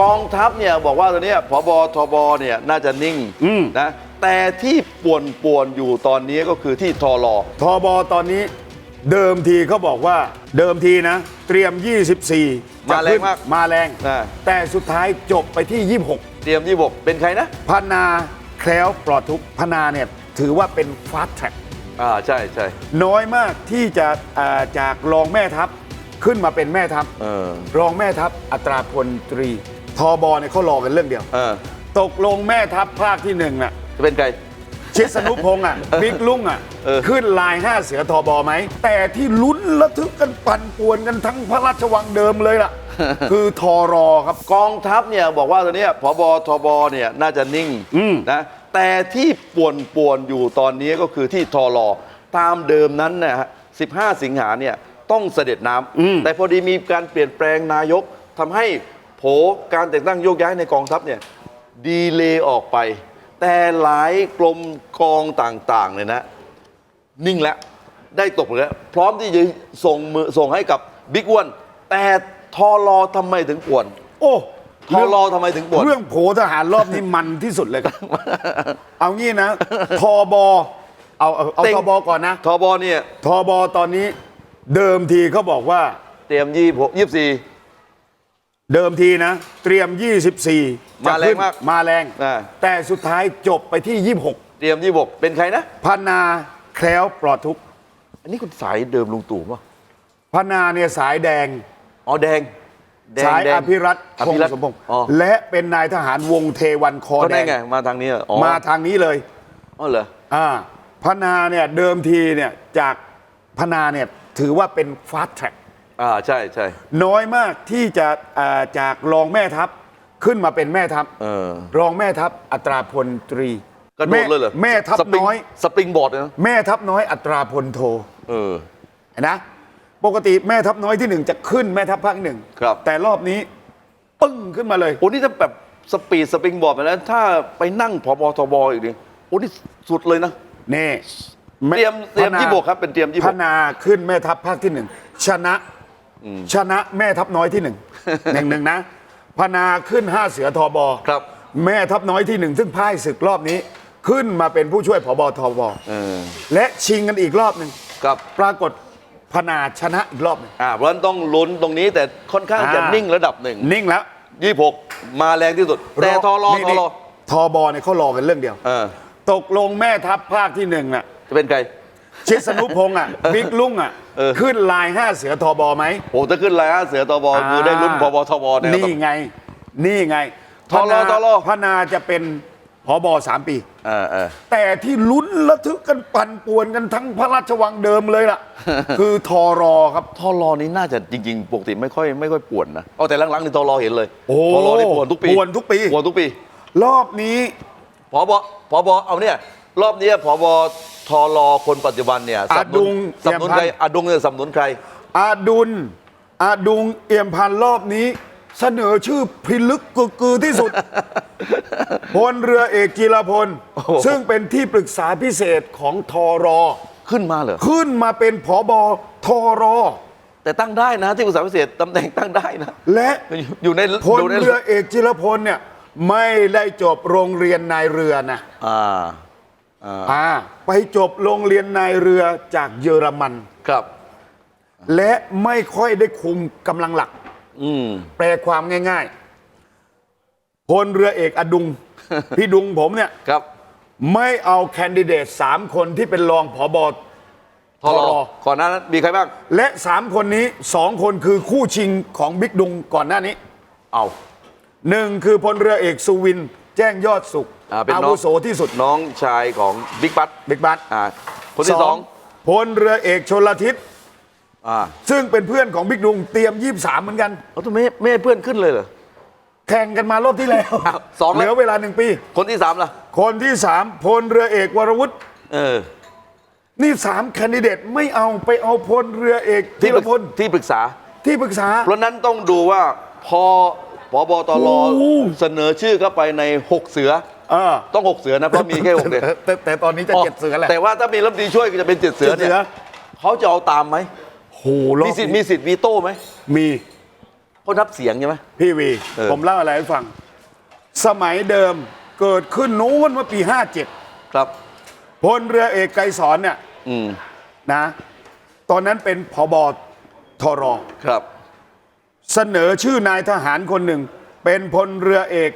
กองทัพเนี่ยบอกว่าตอนเนี้ยพบทบเนี่ยน่าจะนิ่งอืม นะแต่ที่ป่วนป่วนๆอยู่ตอนนี้ก็คือที่ทอรอทบตอนนี้เดิมทีเขาบอกว่าเดิมทีนะ เตรียม 24มาแรงมากจะขึ้นมาแรงอ่าแต่สุดท้ายจบไปที่เตรียมยี่บกเป็นใครนะ26พนาแคล้วปลอดทุกข์พนาเนี่ยถือว่าเป็นฟาส t ท r ็ c อ่าใช่ใช่น้อยมากที่จะอ่าจากรองแม่ทัพขึ้นมาเป็นแม่ทัพ เออรองแม่ทัพอัตราพลตรี ทอบอเนี่ยเขารอกันเรื่องเดียว เออตกลงแม่ทัพภาคที่หนึ่งน่ะ จะเป็นใคร ชิสนุพงษ์อะ บิ๊กลุงอะ เออ ขึ้นลายห้าเสือทอบอไหม แต่ที่ลุ้นระทึกกันปั่นป่วนกันทั้งพระราชวังเดิมเลยล่ะ คือทอรอครับ กองทัพเนี่ยบอกว่าตอนเนี้ยพบทบเนี่ยน่าจะนิ่งอืม นะแต่ที่ป่วนป่วนๆอยู่ตอนนี้ก็คือที่ทอรอตามเดิมนั้นนะฮะ15 สิงหาเนี่ยต้องเสด็จน้ำแต่พอดีมีการเปลี่ยนแปลงนายกทำให้ โผการแต่งตั้งโยกย้ายในกองทัพเนี่ยดีเลย์ออกไป แต่หลายกรมกองต่างๆเนี่ยนะ นิ่งแล้ว ได้ตกแล้ว พร้อมที่จะส่งมือส่งให้กับบิ๊กอ้วน แต่ทอรอทำไมถึงป่วน โอ้ทอรอทำไมถึงป่วน เรื่องโผทหารรอบนี้มันที่สุดเลยครับ เอางี้นะทอบอเอาเอาเอาเต็งทอบอก่อนนะทบเนี่ยทอบอตอนนี้เดิมทีเขาบอกว่า เตรียมยี่ยี่สี่ เดิมทีนะ เตรียม 24มาแรงมากมาแรง อ่า แต่สุดท้ายจบไปที่26เตรียมยี่บกเป็นใครนะพนาแคล้วปลอดทุกข์อันนี้คุณสายเดิมลุงตู่ป่ะพนาเนี่ยสายแดง อ๋อแดงแดงสายแดงอภิรัตน์อพงภิรัตษ์น์สมพงษ์อ๋อและเป็นนายทหารวงเทวันคอก็แดได้งไงมาทางนี้เหรออ๋อมาทางนี้เลยอ๋อเหรออ่าพนาเนี่ยเดิมทีเนี่ยจากพนาเนี่ยถือว่าเป็นฟาส t ท r ็ c อ่าใช่ใช่น้อยมากที่จะอ่าจากรองแม่ทัพขึ้นมาเป็นแม่ทัพเออรองแม่ทัพอัตราพลตรีกระโดดเลยเหรอแม่ทัพสปริงน้อย สปริงบอร์ดเลยนะแม่ทัพน้อยอัตราพลโทเออ เห็นนะ ปกติแม่ทัพน้อยที่หนึ่งจะขึ้นแม่ทัพภาคหนึ่งครับ แต่รอบนี้ปึ้งขึ้นมาเลย โอ้นี่ถ้าแบบสปีดสปริงบอร์ดไปแล้วถ้าไปนั่งพบทบอีกนี่โอ้นี่สุดเลยนะ นี่เตรียมเตรียมพนายี่บกครับเป็นเตรียมยี่บพก นาขึ้นแม่ทัพภาคที่หนึ่งชนะ ชนะแม่ทัพน้อยที่หนึ่งหนึ่งหนึ่งนะพนาขึ้นห้าเสือทอบอครับ แม่ทัพน้อยที่หนึ่งซึ่งพ่ายศึกรอบนี้ ขึ้นมาเป็นผู้ช่วยผบทบเออและชิงกันอีกรอบหนึ่งครับ ปรากฏพนาชนะอีกรอบหนึ่ง อ่าเพราะฉะนั้นต้องลุ้นตรงนี้แต่ค่อนข้างจะอ่านิ่นิ่งระดับหนึ่งนิ่งแล้วยี่หกมาแรงที่สุด แต่ทอรอนี่ทอนี่รอทอบอเนี่ยเขารอกันเรื่องเดียว เออตกลงแม่ทัพภาคที่หนึ่งน่ะจะเป็นใคร ชิสนุพงษ์อะบิ๊กลุงอะเออ ขึ้นลายห้าเสือทอบอไหมโอ้ถ้าขึ้นไลน์ห้าเสือตบคือได้ลุ้นพบทบเนี่ยนี่ไง นี่ไงทอรอพนาทอรอพนาจะเป็นผอบอสามปี เออเออ แต่ที่ลุ้นระทึกกันปั่นป่วนกันทั้งพระราชวังเดิมเลยล่ะ คือทอรอครับ ทอรอนี่น่าจะจริงๆ ปกติไม่ค่อยไม่ค่อยป่วนนะ เอาแต่หลังๆนี่ทอรอเห็นเลยโอ้ทอรอนี่ป่วนทุกปีป่วนทุกปี ป่วนทุกปีรอบนี้ พบพบเอาเนี่ย รอบนี้พบ ทอรอคนปัจจุบันเนี่ยสนับสนุนสนับสนุนใครอดุงเนี่ยสนับสนุนใคร อาดุลอาดุงเอี่ยมพันธ์รอบนี้ เสนอชื่อพิลึกกึกกือที่สุด พลเรือเอกจีรพล โอ้โห ซึ่งเป็นที่ปรึกษาพิเศษของทอรอ ขึ้นมาเหรอ ขึ้นมาเป็นผอบอทอรอ แต่ตั้งได้นะที่ปรึกษาพิเศษตำแหน่งตั้งได้นะ และอยู่อยู่ในพลยู่ในเรือเอกจิรพลเนี่ย ไม่ได้จบโรงเรียนนายเรือนะ อ่า อ่าอ่าไปจบโรงเรียนนายเรือจากเยอรมัน ครับ และไม่ค่อยได้คุมกำลังหลัก อืมแปลความง่ายๆพลเรือเอกอดุง พี่ดุงผมเนี่ย ครับ ไม่เอาแคนดิเดตสามคนที่เป็นรองผอบอทอรทอรออก่อนหน้านั้นมีใครบ้าง และสามคนนี้สองคนคือคู่ชิงของบิ๊กดุงก่อนหน้านี้ เอาหนึ่งคือพลเรือเอกสุวิน แจ้งยอดสุขอ่าเป็นอาน้อง วุโสที่สุดน้องชายของบิ๊กบัตบิ๊กบัตอ่าคนที่สองพลเรือเอกชนละทิศอ่าซึ่งเป็นเพื่อนของบิ๊กดุงเตรียมยี่สามเหมือนกัน เขาทำไมไม่ให้เพื่อนขึ้นเลยเหรอ แข่งกันมารอบที่แล้วอ้าวสองแล้ว เหลือเวลาหนึ่งปี คนที่สามล่ะ คนที่สามพลเรือเอกวรวุฒิเออนี่สามแคนดิเดตไม่เอาไปเอาพลเรือเอกธีที่รปรึกพลที่ปรึกษา ที่ปรึกษา เพราะนั้นต้องดูว่าพอ พบตรโอ้โหเสนอชื่อเข้าไปใน 6 เสือเออต้อง 6 เสือนะเพราะมีแค่6เดือนแต่แต่ตอนนี้จะเจ็ดเสือแหละแต่ว่าถ้ามีรัฐมนตรีช่วยก็จะเป็นเจ็ดเสือเจ็ดเนี่เสืยอเขาจะเอาตามไหมโหรอบมีสิทธิ์นี้มีสิทธิ์วีโต้ไหมมีเขานับเสียงใช่ไหม พี่วี เออ ผมเล่าอะไรให้ฟัง สมัยเดิมเกิดขึ้นนู้นเมื่อปี 57ครับ พลเรือเอกไกรสอนเนี่ยอืมนะ ตอนนั้นเป็นผบทร ครับ เสนอชื่อนายทหารคนหนึ่ง เป็นพลเรือเอก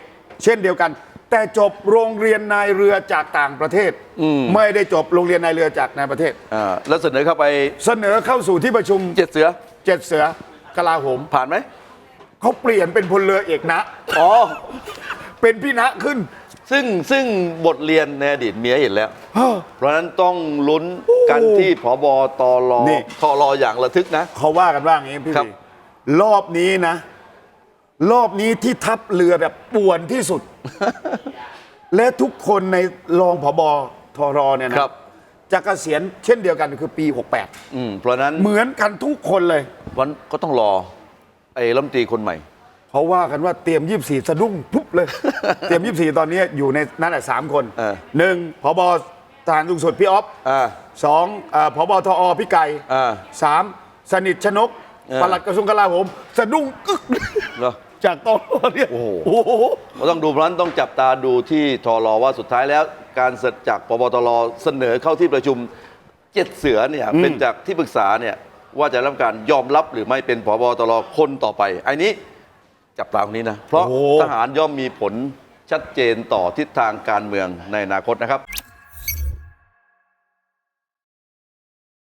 เช่นเดียวกัน แต่จบโรงเรียนนายเรือจากต่างประเทศอืมไม่ได้จบโรงเรียนนายเรือจากในประเทศ อ่าแล้วเสนอเข้าไปเสนอเข้าสู่ที่ประชุมเจ็ดเสือเจ็ดเสือกลาโหมผ่านไหมเขาเปลี่ยนเป็นพลเรือเอกนะ อ๋อ เป็นพี่นะขึ้น ซึ่งซึ่งบทเรียนในอดีตเมียเห็นแล้วเฮ้อเพราะฉะนั้นต้องลุ้นกันที่ผบตรนี่ทรอย่างระทึกนะ เขาว่ากันว่าอย่างนี้พี่ครับวี รอบนี้นะ รอบนี้ที่ทัพเรือแบบป่วนที่สุด และทุกคนในรองผบทรเนี่ยนะครับ จะเกษียณเช่นเดียวกันคือปี อืมเพราะฉะนั้น68 เหมือนกันทุกคนเลย วันก็ต้องรอ ไอ้รัฐมนตรีคนใหม่ เขาว่ากันว่าเตรียม 24 สะดุ้งปุ๊บเลย เตรียม 24 ตอนนี้อยู่ในนั้นแหละสามคนเออ หนึ่งผบทหารสูงสุดพี่ออฟอ่า สองเอ่อผบทอพี่ไก่อ่า สามสนิทชนกเออ ปลัดกระทรวงกลาโหมสะดุ้งกึกเหรอ จากตอนเนี่ยโอ้โหโอ้โหเราต้องดูเพราะฉะนั้นต้องจับตาดูที่ทรว่าสุดท้ายแล้ว การเสร็จจากปปตรเสนอเข้าที่ประชุมเจ็ดเสือเนี่ยเป็นจากที่ปรึกษาเนี่ยว่าจะรับการยอมรับหรือไม่เป็นพบตรคนต่อไปไอ้นี้จับตาตรงนี้นะ เพราะโอ้โหทหารย่อมมีผลชัดเจนต่อทิศทางการเมืองในอนาคตนะครับ